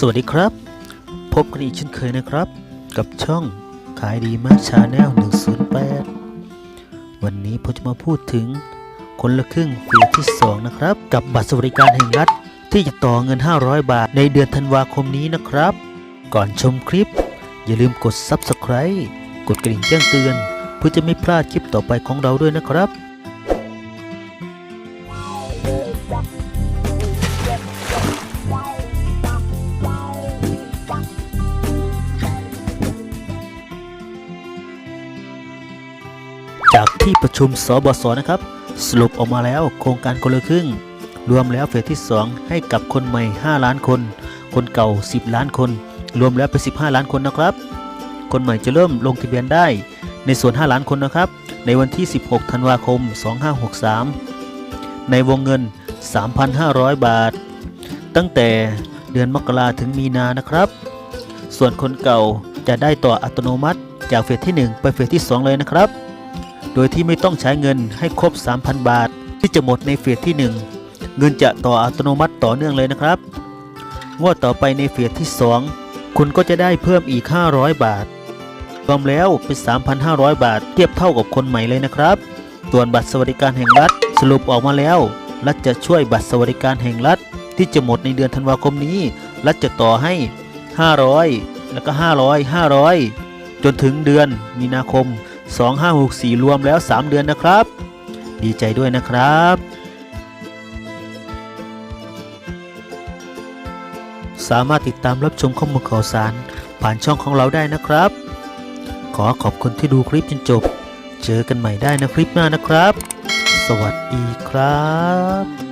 สวัสดีครับ พบกันอีกเช่นเคยนะครับ กับช่องขายดีมากชาแนล108 วันนี้ผมจะมาพูดถึงคนละครึ่งปีที่ 2 นะครับ กับบัตรสวัสดิการแห่งรัฐ ที่จะต่อเงิน 500 บาทในเดือนธันวาคมนี้นะครับ ก่อนชมคลิป อย่าลืมกด Subscribe กดกระดิ่งแจ้งเตือน เพื่อจะไม่พลาดคลิปต่อไปของเราด้วยนะครับ จากที่ประชุมสบสนะครับ สรุปออกมาแล้วโครงการคนละครึ่ง รวมแล้วเฟสที่ 2 ให้กับคนใหม่ 5 ล้านคน คนเก่า 10 ล้านคน รวมแล้วเป็น 15 ล้านคนนะครับ คนใหม่จะเริ่มลงทะเบียนได้ ในส่วน 5 ล้านคนนะครับ ในวันที่ 16 ธันวาคม 2563 ในวงเงิน 3,500 บาท ตั้งแต่เดือนมกราถึงมีนานะครับ ส่วนคนเก่าจะได้ต่ออัตโนมัติ จากเฟสที่ 1 ไปเฟสที่ 2 เลยนะครับ โดยที่ไม่ต้องใช้เงินให้ครบ 3,000 บาท ที่จะหมดในเฟสที่ 1 เงินจะต่ออัตโนมัติต่อเนื่องเลยนะครับ งวดต่อไปในเฟสที่ 2 คุณก็จะได้เพิ่มอีก 500 บาท รวมแล้วเป็น 3,500 บาท เทียบเท่ากับคนใหม่เลยนะครับ ส่วนบัตรสวัสดิการแห่งรัฐสรุปออกมาแล้ว รัฐจะช่วยบัตรสวัสดิการแห่งรัฐ ที่จะหมดในเดือนธันวาคมนี้ รัฐจะต่อให้ 500 แล้วก็ 500 500 จนถึงเดือนมีนาคม 2564 รวมแล้ว 3 เดือนนะครับ ดีใจด้วยนะครับ สามารถติดตามรับชมข้อมูลข่าวสาร ผ่านช่องของเราได้นะครับ ขอขอบคุณที่ดูคลิปจนจบ เจอกันใหม่ได้นะคลิปหน้านะครับ สวัสดีครับ